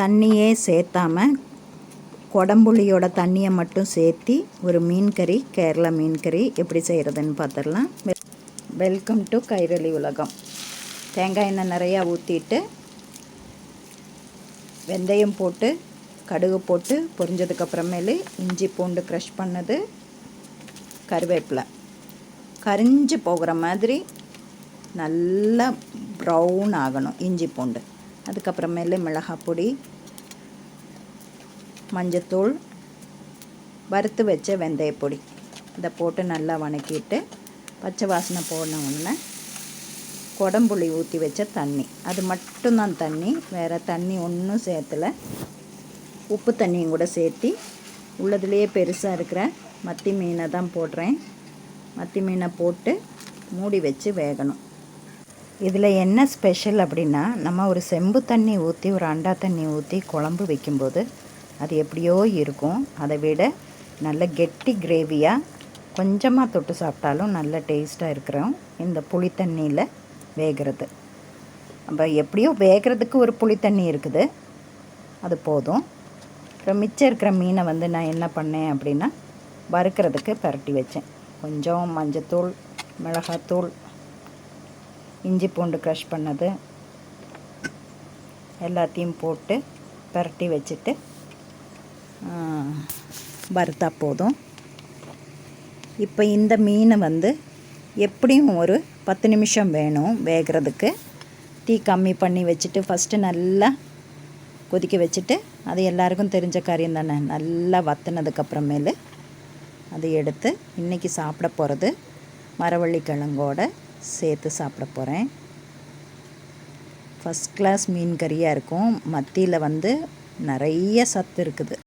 தண்ணியே சேர்த்தாம குடம்புளியோட தண்ணியை மட்டும் சேர்த்தி ஒரு மீன் கறி கேரளா மீன் கறி எப்படி செய்கிறதுன்னு பார்த்துடலாம் வெல்கம் டு கைரளி உலகம். தேங்காய் எண்ணெய் நிறையா ஊற்றிட்டு வெந்தயம் போட்டு கடுகு போட்டு பொரிஞ்சதுக்கப்புறமேலு இஞ்சி பூண்டு க்ரஷ் பண்ணது கருவேப்பிலை. கரிஞ்சு போகிற மாதிரி நல்லா ப்ரௌன் ஆகணும் இஞ்சி பூண்டு. அதுக்கப்புறமேலு மிளகாய் பொடி மஞ்சத்தூள் வறுத்து வச்ச வெந்தயப்பொடி. இதை போட்டு நல்லா வணக்கிட்டு பச்சை வாசனை போன உடனே குடம்புளி ஊற்றி வச்ச தண்ணி. அது மட்டும்தான் தண்ணி வேறு தண்ணி ஒன்றும் சேர்த்தல உப்பு தண்ணியும் கூட சேர்த்தி உள்ளதுலேயே பெருசாக இருக்கிற மத்தி மீனை தான் போடுறேன். மத்தி மீனை போட்டு மூடி வச்சு வேகணும். இதில் என்ன ஸ்பெஷல் அப்படின்னா நம்ம ஒரு செம்பு தண்ணி ஊற்றி ஒரு அண்டா தண்ணி ஊற்றி குழம்பு வைக்கும்போது அது எப்படியோ இருக்கும். அதை விட நல்ல கெட்டி கிரேவியாக கொஞ்சமாக தொட்டு சாப்பிட்டாலும் நல்ல டேஸ்ட்டாக இருக்கிறோம் இந்த புளி தண்ணியில் வேகிறது. நம்ம எப்படியோ வேகிறதுக்கு ஒரு புளி தண்ணி இருக்குது. அது போதும். அப்புறம் மிச்சம் இருக்கிற மீனை வந்து நான் என்ன பண்ணேன் அப்படின்னா வறுக்கிறதுக்கு பரட்டி வச்சேன். கொஞ்சம் மஞ்சத்தூள் மிளகாத்தூள் இஞ்சி பூண்டு க்ரஷ் பண்ணது. எல்லாத்தையும் போட்டு பரட்டி வச்சுட்டு வறுத்தா போதும். இப்போ இந்த மீனை வந்து எப்படியும் ஒரு பத்து நிமிஷம் வேணும் வேகிறதுக்கு. தீ கம்மி பண்ணி வச்சுட்டு ஃபஸ்ட்டு நல்லா கொதிக்க வச்சுட்டு அது எல்லாருக்கும் தெரிஞ்ச காரியம் தானே நல்லா வத்தினதுக்கப்புறமேலு அதை எடுத்து இன்றைக்கி சாப்பிட போகிறது மரவள்ளி கிழங்கோட சேர்த்து சாப்பிட போகிறேன் ஃபஸ்ட் கிளாஸ் மீன் கறியாக இருக்கும். மத்தியில் வந்து நிறைய சத்து இருக்குது.